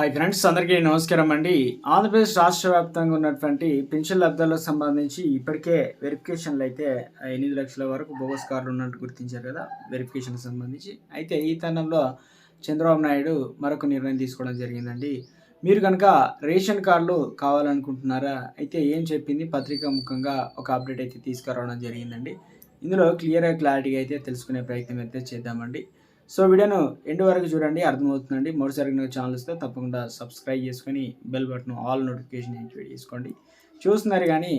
Hi friends అందరికీ నమస్కారం అండి. ఆంధ్రప్రదేశ్ రాష్ట్ర వ్యాప్తంగా ఉన్నటువంటి పెన్షన్ లబ్ధాలకు సంబంధించి ఇప్పటికే వెరిఫికేషన్లు అయితే ఎనిమిది లక్షల వరకు బోగస్ కార్డులు ఉన్నట్టు గుర్తించారు కదా వెరిఫికేషన్కి సంబంధించి. అయితే ఈ తరుణంలో చంద్రబాబు నాయుడు మరొక నిర్ణయం తీసుకోవడం జరిగిందండి. మీరు కనుక రేషన్ కార్డులు కావాలనుకుంటున్నారా? అయితే ఏం చెప్పింది? పత్రికా ముఖంగా ఒక అప్డేట్ అయితే తీసుకురావడం జరిగిందండి. ఇందులో క్లియర్గా క్లారిటీగా అయితే తెలుసుకునే ప్రయత్నం అయితే చేద్దామండి. సో వీడియోను ఎండ్ వరకు చూడండి అర్థమవుతుందండి. మొదటిసారి కనుక ఛానల్ వస్తే తప్పకుండా సబ్స్క్రైబ్ చేసుకొని bell button all notification activate చేసుకోండి. చూస్తున్నారు కానీ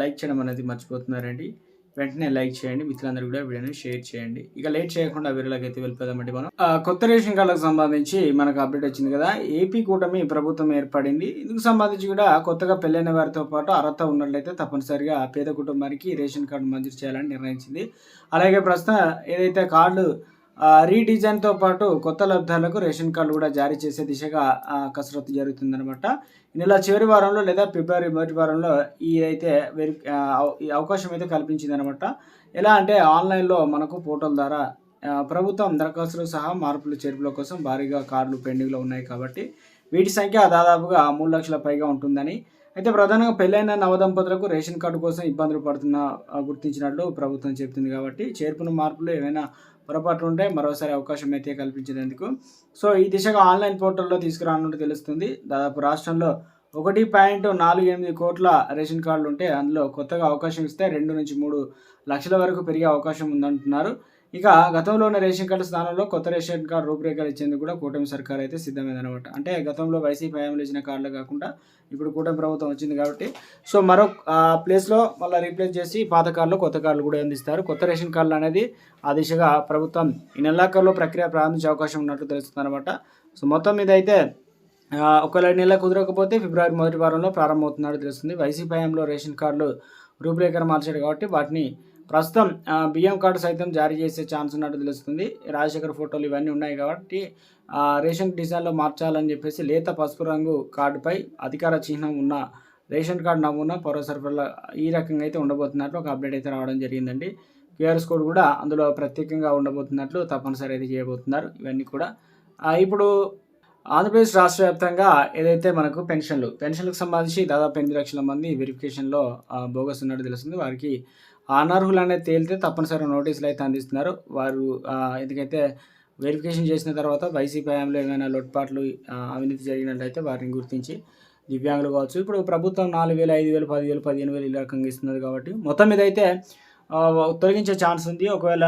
లైక్ చేయడం అనేది మర్చిపోతున్నారండి. వెంటనే లైక్ చేయండి. మిత్రులందరూ కూడా వీడియోని షేర్ చేయండి. ఇక లేట్ చేయకుండా వీరిలోకి అయితే వెళ్ళిపోదామండి మనం. కొత్త రేషన్ కార్డులకు సంబంధించి మనకు అప్డేట్ వచ్చింది కదా ఏపీ కూటమి ప్రభుత్వం ఏర్పడింది. ఇందుకు సంబంధించి కూడా కొత్తగా పెళ్ళైన వారితో పాటు అర్హత ఉన్నట్లయితే తప్పనిసరిగా పేద కుటుంబానికి రేషన్ కార్డు మంజూరు చేయాలని నిర్ణయించింది. అలాగే ప్రస్తుతం ఏదైతే కార్డు రీడిజైన్తో పాటు కొత్త లబ్ధాలకు రేషన్ కార్డు కూడా జారీ చేసే దిశగా కసరత్తు జరుగుతుందనమాట నెల చివరి వారంలో లేదా ఫిబ్రవరి మొదటి వారంలో ఈ అయితే వెరి ఈ అవకాశం అయితే కల్పించింది అనమాట ఎలా అంటే ఆన్లైన్లో మనకు పోర్టల్ ద్వారా ప్రభుత్వం దరఖాస్తులు సహా మార్పులు చేర్పుల కోసం భారీగా కార్డులు పెండింగ్లో ఉన్నాయి కాబట్టి వీటి సంఖ్య దాదాపుగా మూడు లక్షల పైగా ఉంటుందని అయితే ప్రధానంగా పెళ్ళైన నవదంపతులకు రేషన్ కార్డు కోసం ఇబ్బందులు పడుతున్న గుర్తించినట్లు ప్రభుత్వం చెబుతుంది కాబట్టి చేర్పున మార్పులు ఏమైనా పొరపాట్లు ఉంటే మరోసారి అవకాశం అయితే కల్పించేందుకు. సో ఈ దిశగా ఆన్లైన్ పోర్టల్లో తీసుకురానున్నట్టు తెలుస్తుంది. దాదాపు రాష్ట్రంలో ఒకటి పాయింట్ నాలుగు ఎనిమిది కోట్ల రేషన్ కార్డులు ఉంటే అందులో కొత్తగా అవకాశం ఇస్తే రెండు నుంచి మూడు లక్షల వరకు పెరిగే అవకాశం ఉందంటున్నారు. ఇక గతంలో ఉన్న రేషన్ కార్డు స్థానంలో కొత్త రేషన్ కార్డు రూపురేఖలు ఇచ్చేందుకు కూడా కూటమి సర్కార్ అయితే సిద్ధమైందనమాట అంటే గతంలో వైసీపీ హయాంలో ఇచ్చిన కార్డులు కాకుండా ఇప్పుడు కూటమి ప్రభుత్వం వచ్చింది కాబట్టి. సో మరో ప్లేస్లో మళ్ళీ రీప్లేస్ చేసి పాత కార్డులు కొత్త కార్డులు కూడా అందిస్తారు. కొత్త రేషన్ కార్డులు అనేది ఆ దిశగా ప్రభుత్వం ఈ నెలాఖరులో ప్రక్రియ ప్రారంభించే అవకాశం ఉన్నట్లు తెలుస్తుంది అనమాట సో మొత్తం మీద అయితే ఒకవేళ నెల కుదరకపోతే ఫిబ్రవరి మొదటి వారంలో ప్రారంభమవుతున్నట్టు తెలుస్తుంది. వైసీపీ హయాంలో రేషన్ కార్డులు రూపురేఖలు మార్చారు కాబట్టి వాటిని ప్రస్తుతం బియ్యం కార్డు సైతం జారీ చేసే ఛాన్స్ ఉన్నట్టు తెలుస్తుంది. రాజశేఖర్ ఫోటోలు ఇవన్నీ ఉన్నాయి కాబట్టి రేషన్ డిజైన్లో మార్చాలని చెప్పేసి లేత పసుపు రంగు కార్డుపై అధికార చిహ్నం ఉన్న రేషన్ కార్డు నమూనా పౌర సరఫరాల ఈ రకంగా అయితే ఉండబోతున్నట్లు ఒక అప్డేట్ అయితే రావడం జరిగిందండి. క్యూఆర్ఎస్ కోడ్ కూడా అందులో ప్రత్యేకంగా ఉండబోతున్నట్లు తప్పనిసరి అయితే చేయబోతున్నారు ఇవన్నీ కూడా. ఇప్పుడు ఆంధ్రప్రదేశ్ రాష్ట్ర వ్యాప్తంగా ఏదైతే మనకు పెన్షన్లు పెన్షన్లకు సంబంధించి దాదాపు ఎనిమిది లక్షల మంది వెరిఫికేషన్లో బోగస్ ఉన్నట్టు తెలుస్తుంది. వారికి అనర్హులు అనేది తేలితే తప్పనిసరి నోటీసులు అయితే అందిస్తున్నారు. వారు ఎందుకైతే వెరిఫికేషన్ చేసిన తర్వాత వైసీపీ హయాంలో ఏమైనా లోటుపాట్లు అవినీతి జరిగినట్లయితే వారిని గుర్తించి దివ్యాంగులు కావచ్చు. ఇప్పుడు ప్రభుత్వం నాలుగు వేలు ఐదు వేలు పదివేలు పదిహేను వేలు ఈ రకంగా ఇస్తున్నది కాబట్టి మొత్తం మీద అయితే తొలగించే ఛాన్స్ ఉంది. ఒకవేళ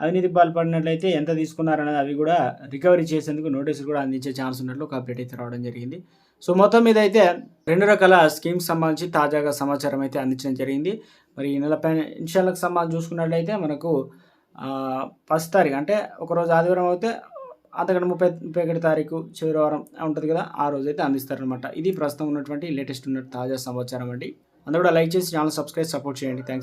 అవినీతి పాల్పడినట్లయితే ఎంత తీసుకున్నారనేది అవి కూడా రికవరీ చేసేందుకు నోటీసులు కూడా అందించే ఛాన్స్ ఉన్నట్లు ఒక అప్డేట్ అయితే రావడం జరిగింది. సో మొత్తం మీద అయితే రెండు రకాల స్కీమ్స్ సంబంధించి తాజాగా సమాచారం అయితే అందించడం జరిగింది. మరి ఈ నెల పెన్షన్లకు సంబంధించి చూసుకున్నట్లయితే మనకు ఫస్ట్ తారీఖు అంటే ఒకరోజు ఆదివారం అయితే అంతకంటే ముప్పై ముప్పై ఒకటి తారీఖు చివరి వారం ఉంటుంది కదా ఆ రోజు అయితే అందిస్తారనమాట ఇది ప్రస్తుతం ఉన్నటువంటి లేటెస్ట్ ఉన్న తాజా సమాచారం అండి. అందరూ కూడా లైక్ చేసి ఛానల్ సబ్స్క్రైబ్ సపోర్ట్ చేయండి. థ్యాంక్స్